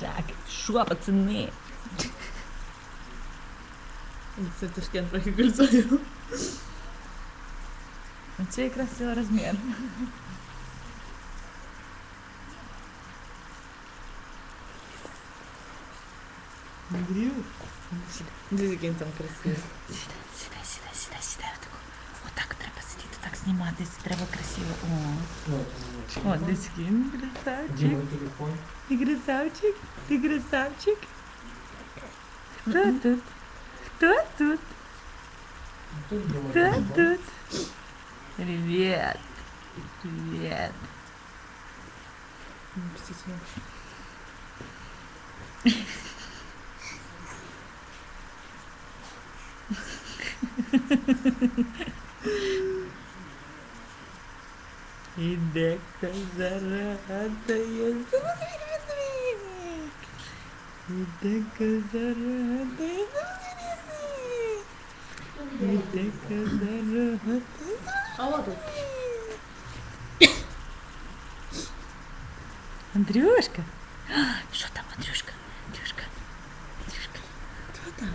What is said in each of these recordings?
Так, шо, пацаны? Це Ташкент трохи кольцує. Це якраз цей розмір. Андрію? Дивись, який він там красивий. Сідай, сідай, сідай, сідай, сідай. Отако. Отак треба сидіти, так зніматись, треба красиво. О, о десь він красавчик. Дима, телефон. Ти красавчик, ти красавчик. Хто тут? Хто тут? Тут Дима Кто телефон. тут? Привет. Привет. Ну, птиця. Іде козаратая. Іде козаратая. Іде козаратая. А от тут. Андрюшка. А, Що там, Андрюшка? Андрюшка. Андрюшка. Хто там?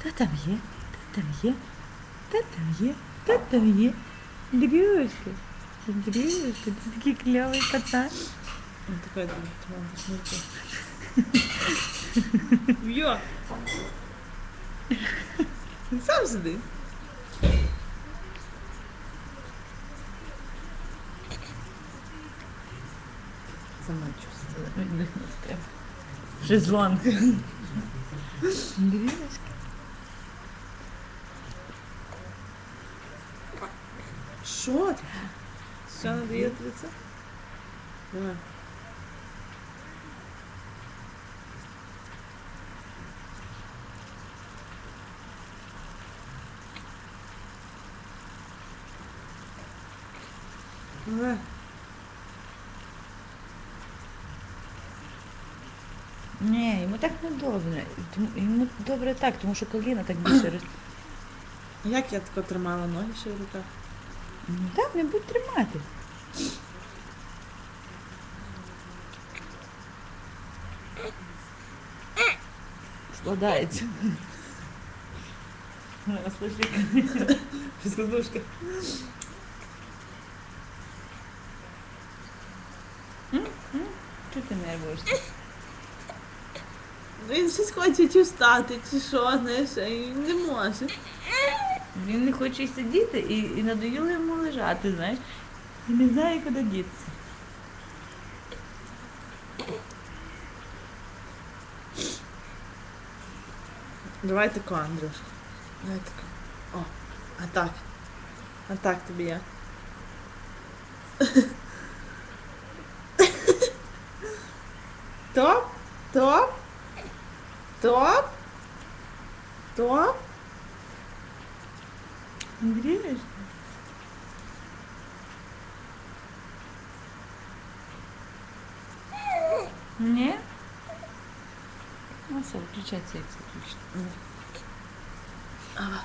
Хто там є? Хто там є? Хто там є? Хто там є? Андрюшка. Андрюшка, ти такий кльовий пацан. Он такой там, там, посмотри. Йо! Він сам сидить. Сама чувствую. Віддихнути треба. Шезлонг. Андрюшка. Що? Все надає лице? Давай. Давай. Ні, йому так не добре. Тому- Йому добре так, тому що коліна так більше роз... Як я тако тримала ноги ще в руках? Ну так, не будь тримати. Складається. Фізкодушка. Чого ти нервуєшся? Він щось хоче чи встати, чи що, знаєш, а він не може. Він не хоче й сидіти і, і надоїло йому лежати, знаєш. І не знає, куди дітися. Давай тако, Андрюшка. Давай тако. О, а так. А так тобі я. Топ, топ, топ, топ. Андрієш? Ні? Ну все, включається як це включно. Ага.